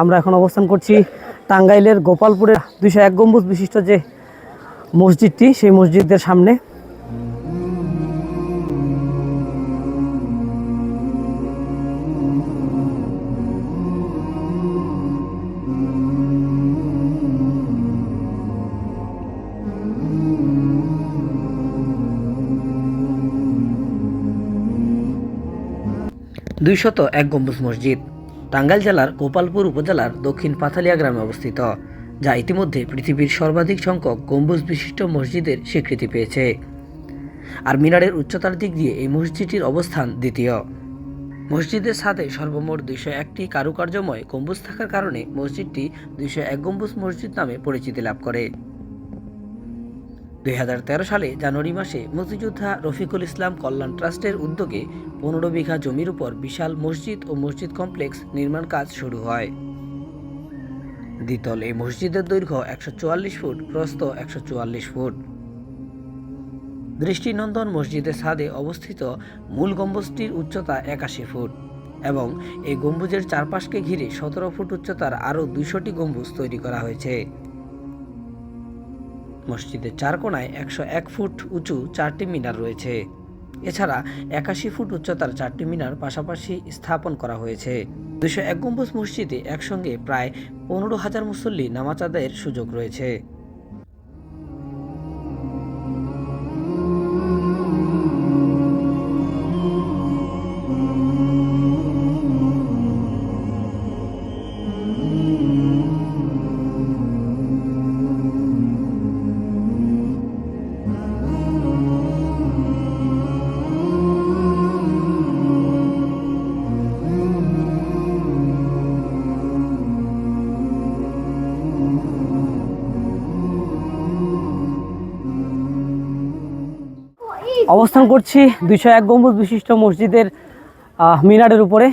আমরা এখন অবস্থান করছি টাঙ্গাইলের গোপালপুরের দুইশো এক গম্বুজ বিশিষ্ট যে মসজিদটি, সেই মসজিদের সামনে। দুইশত এক গম্বুজ মসজিদ। টাঙ্গাইল জেলার গোপালপুর উপজেলার দক্ষিণ পাথালিয়া গ্রামে অবস্থিত, যা ইতিমধ্যে পৃথিবীর সর্বাধিক সংখ্যক গম্বুজ বিশিষ্ট মসজিদের স্বীকৃতি পেয়েছে। আর মিনারের উচ্চতার দিক দিয়ে এই মসজিদটির অবস্থান দ্বিতীয়। মসজিদের সাথে সর্বমোট দুইশো একটি কারুকার্যময় গম্বুজ থাকার কারণে মসজিদটি দুইশো এক গম্বুজ মসজিদ নামে পরিচিতি লাভ করে। দুই হাজার তেরো সালে জানুয়ারি মাসে মুক্তিযোদ্ধা রফিকুল ইসলাম কল্যাণ ট্রাস্টের উদ্যোগে পনেরো বিঘা জমির উপর বিশাল মসজিদ ও মসজিদ কমপ্লেক্স নির্মাণ কাজ শুরু হয়। দ্বিতল এই মসজিদের দৈর্ঘ্য একশো চুয়াল্লিশ ফুট প্রস্ত একশো চুয়াল্লিশ ফুট। দৃষ্টিনন্দন মসজিদের ছাদে অবস্থিত মূল গম্বুজটির উচ্চতা একাশি ফুট এবং এই গম্বুজের চারপাশকে ঘিরে সতেরো ফুট উচ্চতার আরও দুইশোটি গম্বুজ তৈরি করা হয়েছে। মসজিদের চার কোনায় একশো এক ফুট উঁচু চারটি মিনার রয়েছে। এছাড়া একাশি ফুট উচ্চতার চারটি মিনার পাশাপাশি স্থাপন করা হয়েছে। দুশো এক গম্বুজ মসজিদে একসঙ্গে প্রায় পনেরো হাজার মুসল্লি নামাজ আদায়ের সুযোগ রয়েছে। অবস্থান করছি দুইশো এক গম্বুজ বিশিষ্ট মসজিদের মিনারের উপরে।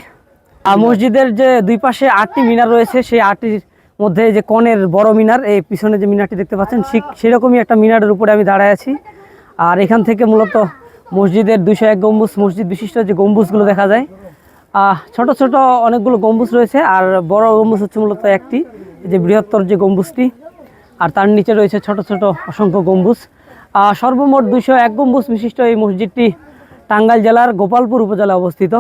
আর মসজিদের যে দুই পাশে আটটি মিনার রয়েছে সেই আটটির মধ্যে যে কনের বড় মিনার এই পিছনে যে মিনারটি দেখতে পাচ্ছেন ঠিক সেরকমই একটা মিনারের উপরে আমি দাঁড়ায় আছি। আর এখান থেকে মূলত মসজিদের দুইশো এক গম্বুজ মসজিদ বিশিষ্ট যে গম্বুজগুলো দেখা যায়। ছোট ছোট অনেকগুলো গম্বুজ রয়েছে আর বড় গম্বুজ হচ্ছে মূলত একটি যে বৃহত্তর যে গম্বুজটি। আর তার নিচে রয়েছে ছোট ছোট অসংখ্য গম্বুজ। সর্বমোট দুইশো এক গম্বুজ বিশিষ্ট এই মসজিদটি টাঙ্গাইল জেলার গোপালপুর উপজেলায় অবস্থিত।